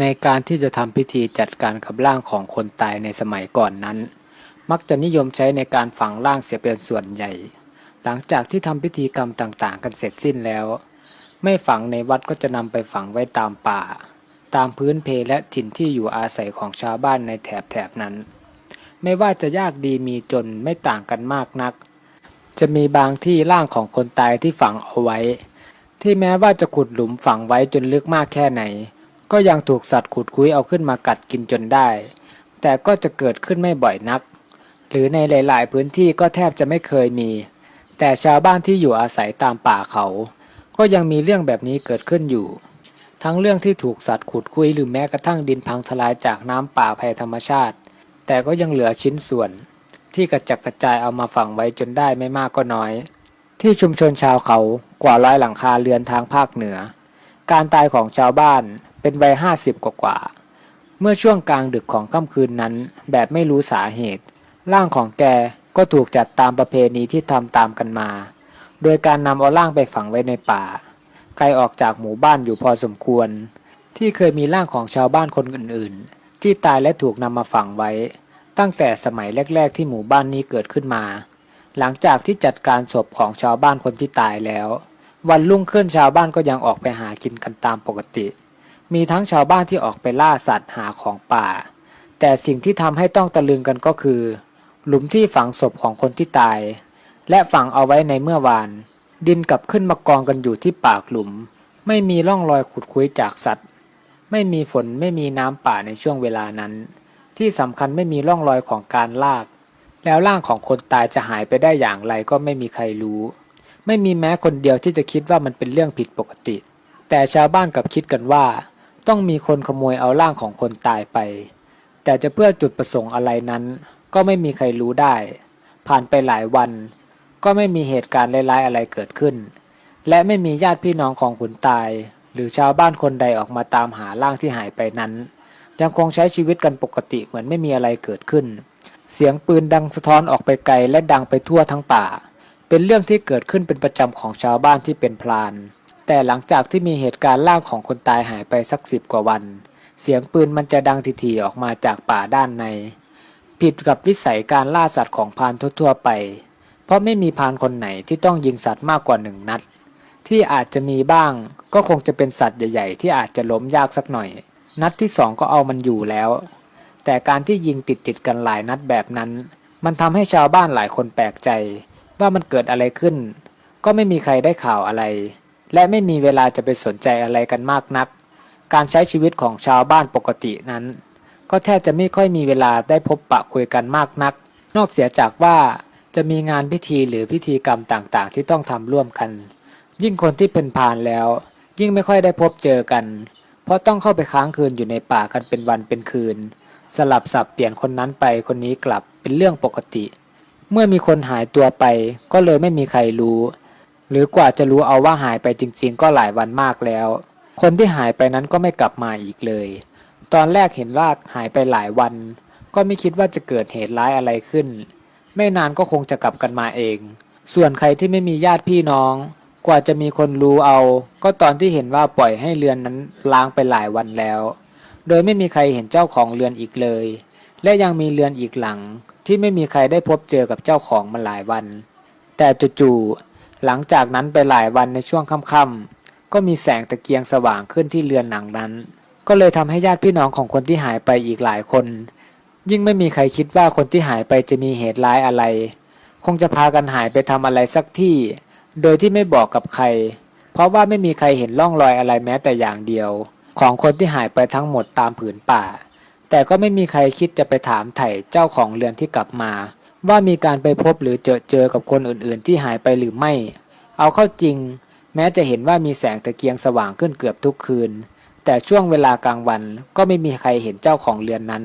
ในการที่จะทำพิธีจัดการกับร่างของคนตายในสมัยก่อนนั้น มักจะนิยมใช้ในการฝังร่างเสียเป็นส่วนใหญ่ หลังจากที่ทำพิธีกรรมต่างๆ กันเสร็จสิ้นแล้ว ไม่ฝังในวัดก็จะนำไปฝังไว้ตามป่า ตามพื้นเพและถิ่นที่อยู่อาศัยของชาวบ้านในแถบๆนั้น ไม่ว่าจะยากดีมีจนไม่ต่างกันมากนัก จะมีบางที่ร่างของคนตายที่ฝังเอาไว้ ที่แม้ว่าจะขุดหลุมฝังไว้จนลึกมากแค่ไหน ก็ยังถูกสัตว์ขุดคุ้ยเอาขึ้นมากัดกินจนได้ แต่ก็จะเกิดขึ้นไม่บ่อยนัก หรือในหลาย ๆ พื้นที่ก็แทบจะไม่เคยมี แต่ชาวบ้านที่อยู่อาศัยตามป่าเขา ก็ยังมีเรื่องแบบนี้เกิดขึ้นอยู่ ทั้งเรื่องที่ถูกสัตว์ขุดคุยหรือแม้กระทั่งดินพังทลายจากน้ำป่าภัยธรรมชาติ แต่ก็ยังเหลือชิ้นส่วน ที่กระจัดกระจายเอามาฝังไว้จนได้ไม่มากก็น้อย ที่ชุมชนชาวเขากว่าร้อยหลังคาเรือนทางภาคเหนือ การตายของชาวบ้าน เป็นวัยห้าสิบกว่าๆเมื่อช่วงกลางดึกของค่ำคืนนั้น แบบไม่รู้สาเหตุ ร่างของแกก็ถูกจัดตามประเพณีที่ทำตามกันมา โดยการนำเอาร่างไปฝังไว้ในป่า ไกลออกจากหมู่บ้านอยู่พอสมควร ที่เคยมีร่างของชาวบ้านคนอื่นๆ ที่ตายและถูกนำมาฝังไว้ ตั้งแต่สมัยแรก ๆ ที่หมู่บ้านนี้เกิดขึ้นมา หลังจากที่จัดการศพของชาวบ้านคนที่ตายแล้ว วันรุ่งขึ้นชาวบ้านก็ยังออกไปหากินกันตามปกติ มีทั้งชาวบ้านที่ออกไปล่าสัตว์หาของป่า แต่สิ่งที่ทำให้ต้องตะลึงกันก็คือ หลุมที่ฝังศพของคนที่ตาย และฝังเอาไว้ในเมื่อวาน ดินกลับขึ้นมากองกันอยู่ที่ปากหลุม ไม่มีร่องรอยขุดคุ้ยจากสัตว์ ไม่มีฝนไม่มีน้ำป่าในช่วงเวลานั้น ที่สำคัญไม่มีร่องรอยของการลาก แล้วร่างของคนตายจะหายไปได้อย่างไรก็ไม่มีใครรู้ ไม่มีแม้คนเดียวที่จะคิดว่ามันเป็นเรื่องผิดปกติ แต่ชาวบ้านกลับคิดกันว่า ต้องมีคนขโมยเอาร่างของคนตายไป แต่จะเพื่อจุดประสงค์อะไรนั้น ก็ไม่มีใครรู้ได้ ผ่านไปหลายวัน ก็ไม่มีเหตุการณ์ร้ายๆอะไรเกิดขึ้น และไม่มีญาติพี่น้องของคนตาย หรือชาวบ้านคนใดออกมาตามหาร่างที่หายไปนั้น ยังคงใช้ชีวิตกันปกติเหมือนไม่มีอะไรเกิดขึ้น เสียงปืนดังสะท้อนออกไปไกลและดังไปทั่วทั้งป่า เป็นเรื่องที่เกิดขึ้นเป็นประจำของชาวบ้านที่เป็นพลาน แต่หลังจากที่มีเหตุการณ์ร่างของคนตายหายไปสักสิบกว่าวัน เสียงปืนมันจะดังทีๆออกมาจากป่าด้านใน ผิดกับวิสัยการล่าสัตว์ของพานทั่วๆไป เพราะไม่มีพานคนไหนที่ต้องยิงสัตว์มากกว่าหนึ่งนัด ที่อาจจะมีบ้างก็คงจะเป็นสัตว์ใหญ่ๆ ที่อาจจะล้มยากสักหน่อย นัดที่สองก็เอามันอยู่แล้ว แต่การที่ยิงติดติดๆกันหลายนัดแบบนั้น มันทำให้ชาวบ้านหลายคนแปลกใจ ว่ามันเกิดอะไรขึ้น ก็ไม่มีใครได้ข่าวอะไร และไม่มีเวลาจะไปสนใจอะไรกันมากนัก การใช้ชีวิตของชาวบ้านปกตินั้น ก็แทบจะไม่ค่อยมีเวลาได้พบปะคุยกันมากนัก นอกเสียจากว่าจะมีงานพิธีหรือพิธีกรรมต่างๆ ที่ต้องทำร่วมกัน ยิ่งคนที่เป็นพานแล้ว ยิ่งไม่ค่อยได้พบเจอกัน เพราะต้องเข้าไปค้างคืนอยู่ในป่ากันเป็นวันเป็นคืน สลับสับเปลี่ยนคนนั้นไปคนนี้กลับเป็นเรื่องปกติ เมื่อมีคนหายตัวไปก็เลยไม่มีใครรู้ หรือกว่าจะรู้เอาว่าหายไปจริงๆ ก็หลายวันมากแล้ว คนที่หายไปนั้นก็ไม่กลับมาอีกเลย ตอนแรกเห็นว่าหายไปหลายวัน ก็ไม่คิดว่าจะเกิดเหตุร้ายอะไรขึ้น ไม่นานก็คงจะกลับกันมาเอง ส่วนใครที่ไม่มีญาติพี่น้อง กว่าจะมีคนรู้เอา ก็ตอนที่เห็นว่าปล่อยให้เรือนนั้นล้างไปหลายวันแล้ว โดยไม่มีใครเห็นเจ้าของเรือนอีกเลย และยังมีเรือนอีกหลัง ที่ไม่มีใครได้พบเจอกับเจ้าของมาหลายวัน แต่จู่ๆ หลังจากนั้นไปหลายวันในช่วงค่ำๆก็มีแสงตะเกียงสว่างขึ้นที่เรือนหลังนั้น ก็เลยทำให้ญาติพี่น้องของคนที่หายไปอีกหลายคน ยิ่งไม่มีใครคิดว่าคนที่หายไปจะมีเหตุร้ายอะไร คงจะพากันหายไปทำอะไรสักที่ โดยที่ไม่บอกกับใคร เพราะว่าไม่มีใครเห็นร่องรอยอะไรแม้แต่อย่างเดียว ของคนที่หายไปทั้งหมดตามผืนป่า แต่ก็ไม่มีใครคิดจะไปถามไถ่เจ้าของเรือนที่กลับมา ว่ามีการไปพบหรือเจอเจอกับคนอื่นๆ ที่หายไปหรือไม่ เอาเข้าจริง แม้จะเห็นว่ามีแสงตะเกียงสว่างขึ้นเกือบทุกคืน แต่ช่วงเวลากลางวันก็ไม่มีใครเห็นเจ้าของเรือนนั้น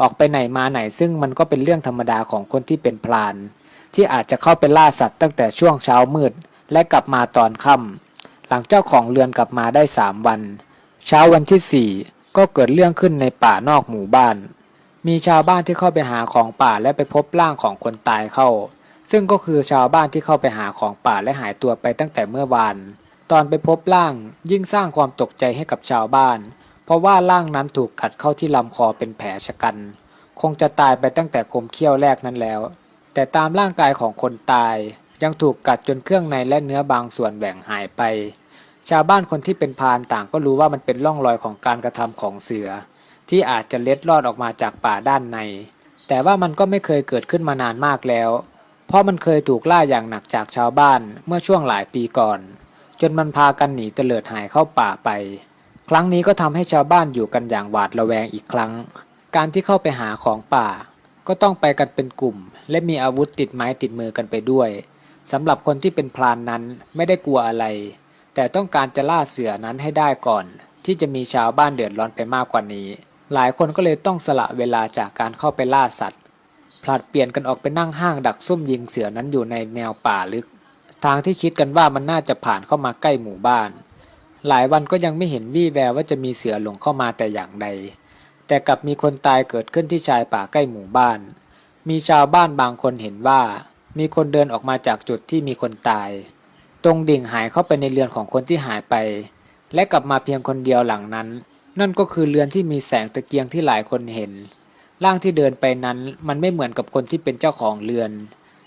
ออกไปไหนมาไหนซึ่งมันก็เป็นเรื่องธรรมดาของคนที่เป็นพลาน ที่อาจจะเข้าไปล่าสัตว์ตั้งแต่ช่วงเช้ามืด และกลับมาตอนค่ำหลังเจ้าของเรือนกลับมาได้สามวัน เช้าวันที่สี่ก็เกิดเรื่องขึ้นในป่านอกหมู่บ้าน มีชาวบ้านที่เข้าไปหาของป่าและไปพบร่างของคนตายเข้า ซึ่งก็คือชาวบ้านที่เข้าไปหาของป่าและหายตัวไปตั้งแต่เมื่อวาน ตอนไปพบร่างยิ่งสร้างความตกใจให้กับชาวบ้าน เพราะว่าร่างนั้นถูกกัดเข้าที่ลำคอเป็นแผลชะกัน คงจะตายไปตั้งแต่คมเขี้ยวแรกนั้นแล้ว แต่ตามร่างกายของคนตาย ยังถูกกัดจนเครื่องในและเนื้อบางส่วนแหว่งหายไป ชาวบ้านคนที่เป็นพานต่างก็รู้ว่ามันเป็นร่องรอยของการกระทำของเสือ ที่อาจจะเล็ดลอดออกมาจากป่าด้านใน แต่ว่ามันก็ไม่เคยเกิดขึ้นมานานมากแล้ว เพราะมันเคยถูกล่าอย่างหนักจากชาวบ้านเมื่อช่วงหลายปีก่อน จนมันพากันหนีเตลิดหายเข้าป่าไป ครั้งนี้ก็ทำให้ชาวบ้านอยู่กันอย่างหวาดระแวงอีกครั้ง การที่เข้าไปหาของป่า ก็ต้องไปกันเป็นกลุ่ม และมีอาวุธติดไม้ติดมือกันไปด้วยสำหรับคนที่เป็นพรานนั้นไม่ได้กลัวอะไร แต่ต้องการจะล่าเสือนั้นให้ได้ก่อน ที่จะมีชาวบ้านเดือดร้อนไปมากกว่านี้ หลายคนก็เลยต้องสละเวลาจากการเข้าไปล่าสัตว์ ผลัดเปลี่ยนกันออกไปนั่งห้างดักซุ่มยิงเสือนั้นอยู่ในแนวป่าลึก ทางที่คิดกันว่ามันน่าจะผ่านเข้ามาใกล้หมู่บ้าน หลายวันก็ยังไม่เห็นวี่แววว่าจะมีเสือหลงเข้ามาแต่อย่างใด แต่กลับมีคนตายเกิดขึ้นที่ชายป่าใกล้หมู่บ้าน มีชาวบ้านบางคนเห็นว่า มีคนเดินออกมาจากจุดที่มีคนตาย ตรงดิ่งหายเข้าไปในเรือนของคนที่หายไป และกลับมาเพียงคนเดียวหลังนั้น นั่นก็คือเรือนที่มีแสงตะเกียงที่หลายคนเห็น ร่างที่เดินไปนั้นมันไม่เหมือนกับคนที่เป็นเจ้าของเรือน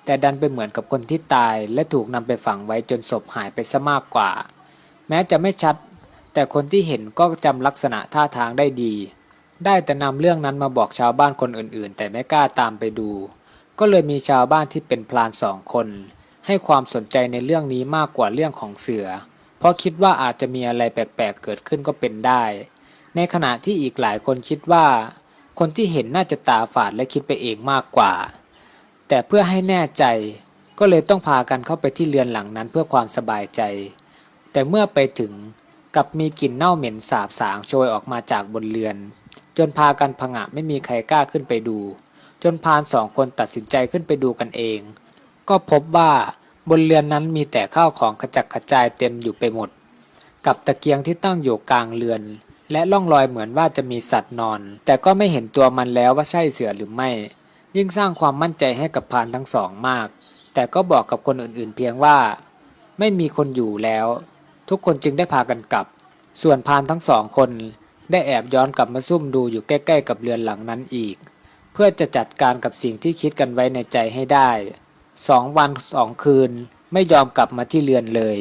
แต่ดันไปเหมือนกับคนที่ตาย และถูกนำไปฝังไว้จนศพหายไปซะมากกว่า แม้จะไม่ชัด แต่คนที่เห็นก็จำลักษณะท่าทางได้ดี ได้แต่นำเรื่องนั้นมาบอกชาวบ้านคนอื่นๆ แต่ไม่กล้าตามไปดู ก็เลยมีชาวบ้านที่เป็นพลานสองคน ให้ความสนใจในเรื่องนี้มากกว่าเรื่องของเสือ เพราะคิดว่าอาจจะมีอะไรแปลกๆเกิดขึ้นก็เป็นได้ ในขณะที่อีกหลายคนคิดว่า คนที่เห็นน่าจะตาฝาดและคิดไปเองมากกว่า แต่เพื่อให้แน่ใจก็เลยต้องพากันเข้าไปที่เรือนหลังนั้นเพื่อความสบายใจ แต่เมื่อไปถึงกลับมีกลิ่นเน่าเหม็นสาบสางโชยออกมาจากบนเรือน จนพากันผงะไม่มีใครกล้าขึ้นไปดู จนพานสองคนตัดสินใจขึ้นไปดูกันเอง ก็พบว่าบนเรือนนั้นมีแต่ข้าวของกระจัดกระจายเต็มอยู่ไปหมด กับตะเกียงที่ตั้งอยู่กลางเรือน และล่องรอยเหมือนว่าจะมีสัตว์นอน แต่ก็ไม่เห็นตัวมันแล้วว่าใช่เสือหรือไม่ ยิ่งสร้างความมั่นใจให้กับพานทั้งสองมาก แต่ก็บอกกับคนอื่นๆ เพียงว่า ไม่มีคนอยู่แล้ว ทุกคนจึงได้พากันกลับ ส่วนพานทั้งสองคน ได้แอบย้อนกลับมาซุ่มดูอยู่ใกล้ ๆ กับเรือนหลังนั้นอีก เพื่อจะจัดการกับสิ่งที่คิดกันไว้ในใจให้ได้สองวันสองคืนไม่ยอมกลับมาที่เรือนเลย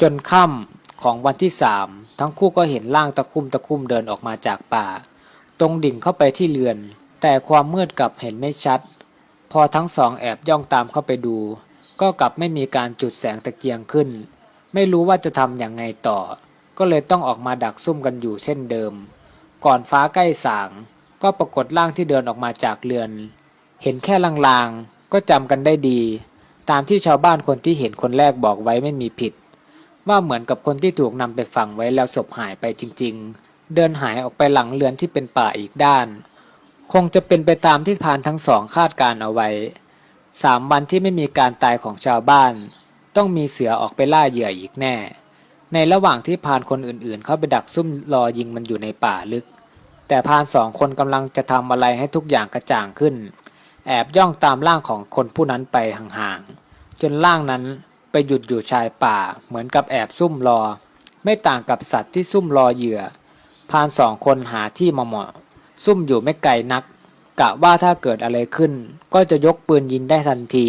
จนค่ำ ของวันที่สามทั้งคู่ก็เห็นร่างตะคุ่มตะคุ่มเดินออกมาจากป่า ตรงดิ่งเข้าไปที่เรือน แต่ความมืดกลับเห็นไม่ชัด พอทั้งสองแอบย่องตามเข้าไปดู ก็กลับไม่มีการจุดแสงตะเกียงขึ้น ไม่รู้ว่าจะทำอย่างไงต่อ ก็เลยต้องออกมาดักซุ่มกันอยู่เช่นเดิม ก่อนฟ้าใกล้สาง ก็ปรากฏร่างที่เดินออกมาจากเรือน เห็นแค่ลางๆก็จำกันได้ดี ตามที่ชาวบ้านคนที่เห็นคนแรกบอกไว้ไม่มีผิด ว่าเหมือนกับคนที่ถูกนำไปฝังไว้แล้วศพหายไปจริง ๆ เดินหายออกไปหลังเรือนที่เป็นป่าอีกด้าน คงจะเป็นไปตามที่พานทั้งสองคาดการเอาไว้สามวันที่ไม่มีการตายของชาวบ้าน ต้องมีเสือออกไปล่าเหยื่ออีกแน่ ในระหว่างที่พานคนอื่นๆ เข้าไปดักซุ่มรอยิงมันอยู่ในป่าลึก แต่พานสองคนกำลังจะทำอะไรให้ทุกอย่างกระจ่างขึ้น แอบย่องตามร่างของคนผู้นั้นไปห่างๆจนร่างนั้น ไปหยุดอยู่ชายป่าเหมือนกับแอบซุ่มรอ ไม่ต่างกับสัตว์ที่ซุ่มรอเหยื่อพานสองคนหาที่มาเหมาะซุ่มอยู่ไม่ไกลนัก กะว่าถ้าเกิดอะไรขึ้น ก็จะยกปืนยิงได้ทันที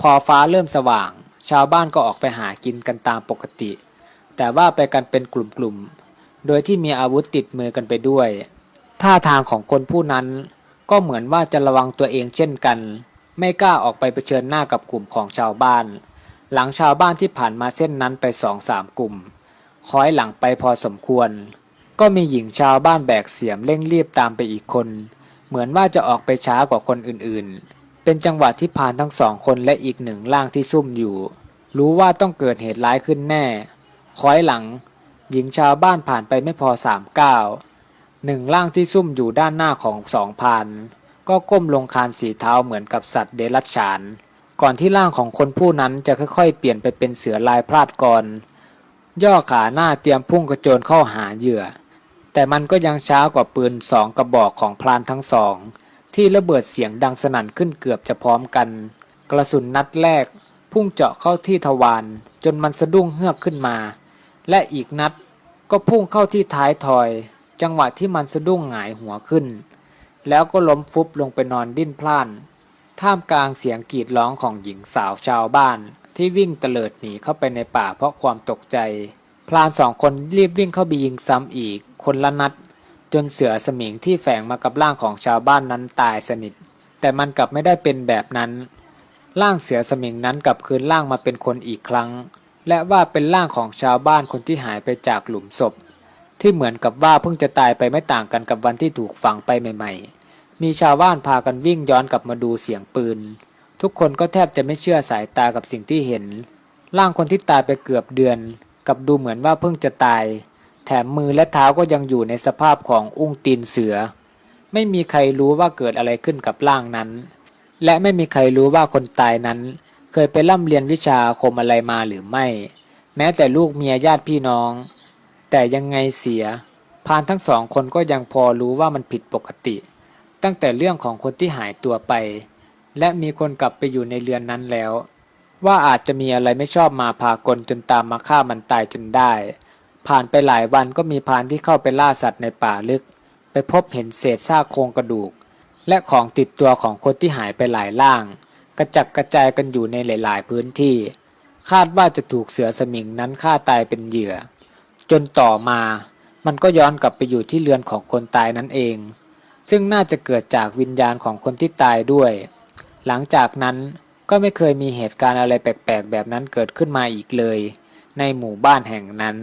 พอฟ้าเริ่มสว่าง ชาวบ้านก็ออกไปหากินกันตามปกติ แต่ว่าไปกันเป็นกลุ่มๆ โดยที่มีอาวุธติดมือกันไปด้วย ท่าทางของคนผู้นั้น ก็เหมือนว่าจะระวังตัวเองเช่นกัน ไม่กล้าออกไปเผชิญหน้ากับกลุ่มของชาวบ้าน หลังชาวบ้านที่ผ่านมาเส้นนั้นไปสองสามกลุ่มคอยหลังไปพอสมควร ก็มีหญิงชาวบ้านแบกเสียมเร่งรีบตามไปอีกคน เหมือนว่าจะออกไปช้ากว่าคนอื่นๆ เป็นจังหวะที่ผ่านทั้งสองคนและอีกหนึ่งร่างที่ซุ่มอยู่ รู้ว่าต้องเกิดเหตุร้ายขึ้นแน่คอยหลัง หญิงชาวบ้านผ่านไปไม่พอสามก้าวหนึ่งร่างที่ซุ่มอยู่ด้านหน้าของสองพานก็ก้มลงคานสีเท้าเหมือนกับสัตว์เดรัจฉาน ก่อนที่ร่างของคนผู้นั้นจะค่อยๆ เปลี่ยนไปเป็นเสือลายพลาดกร ย่อขาหน้าเตรียมพุ่งกระโจนเข้าหาเหยื่อ แต่มันก็ยังช้ากว่าปืนสองกระบอกของพลานทั้งสอง ที่ระเบิดเสียงดังสนั่นขึ้นเกือบจะพร้อมกัน กระสุนนัดแรก พุ่งเจาะเข้าที่ทวารจนมันสะดุ้งเฮือกขึ้นมา และอีกนัดก็พุ่งเข้าที่ท้ายทอย จังหวะที่มันสะดุ้งหงายหัวขึ้น แล้วก็ล้มฟุบลงไปนอนดิ้นพล่าน ท่ามกลางเสียงกรีดร้องของหญิงสาวชาวบ้าน ที่วิ่งเตลิดหนีเข้าไปในป่าเพราะความตกใจ พลานสองคนรีบวิ่งเข้าไปยิงซ้ำอีก คนละนัด จนเสือสมิงที่แฝงมากับร่างของชาวบ้านนั้นตายสนิท แต่มันกลับไม่ได้เป็นแบบนั้น ร่างเสือสมิงนั้นกลับคืนร่างมาเป็นคนอีกครั้ง และว่าเป็นร่างของชาวบ้านคนที่หายไปจากหลุมศพ ที่เหมือนกับว่าเพิ่งจะตายไปไม่ต่างกันกับวันที่ถูกฝังไปใหม่ ๆ มีชาวบ้านพากันวิ่งย้อนกลับมาดูเสียงปืน ทุกคนก็แทบจะไม่เชื่อสายตากับสิ่งที่เห็น ร่างคนที่ตายไปเกือบเดือน กับดูเหมือนว่าเพิ่งจะตาย แถมมือและเท้าก็ยังอยู่ในสภาพของอุ้งตีนเสือ ไม่มีใครรู้ว่าเกิดอะไรขึ้นกับร่างนั้น และไม่มีใครรู้ว่าคนตายนั้น เคยไปร่ำเรียนวิชาคมอะไรมาหรือไม่ แม้แต่ลูกเมียญาติพี่น้อง แต่ยังไงเสียพานทั้งสองคนก็ยังพอรู้ว่ามันผิดปกติ ตั้งแต่เรื่องของคนที่หายตัวไป และมีคนกลับไปอยู่ในเรือนนั้นแล้ว ว่าอาจจะมีอะไรไม่ชอบมาพากลจนตามมาฆ่ามันตายจนได้ ผ่านไปหลายวันก็มีพานที่เข้าไปล่าสัตว์ในป่าลึก ไปพบเห็นเศษซากโครงกระดูก และของติดตัวของคนที่หายไปหลายล่าง กระจัดกระจายกันอยู่ในหลาย ๆ พื้นที่ คาดว่าจะถูกเสือสมิงนั้นฆ่าตายเป็นเหยื่อ จนต่อมา มันก็ย้อนกลับไปอยู่ที่เรือนของคนตายนั่นเอง ซึ่งน่าจะเกิดจากวิญญาณของคนที่ตายด้วย หลังจากนั้นก็ไม่เคยมีเหตุการณ์อะไรแปลกๆ แบบนั้นเกิดขึ้นมาอีกเลย ในหมู่บ้านแห่งนั้น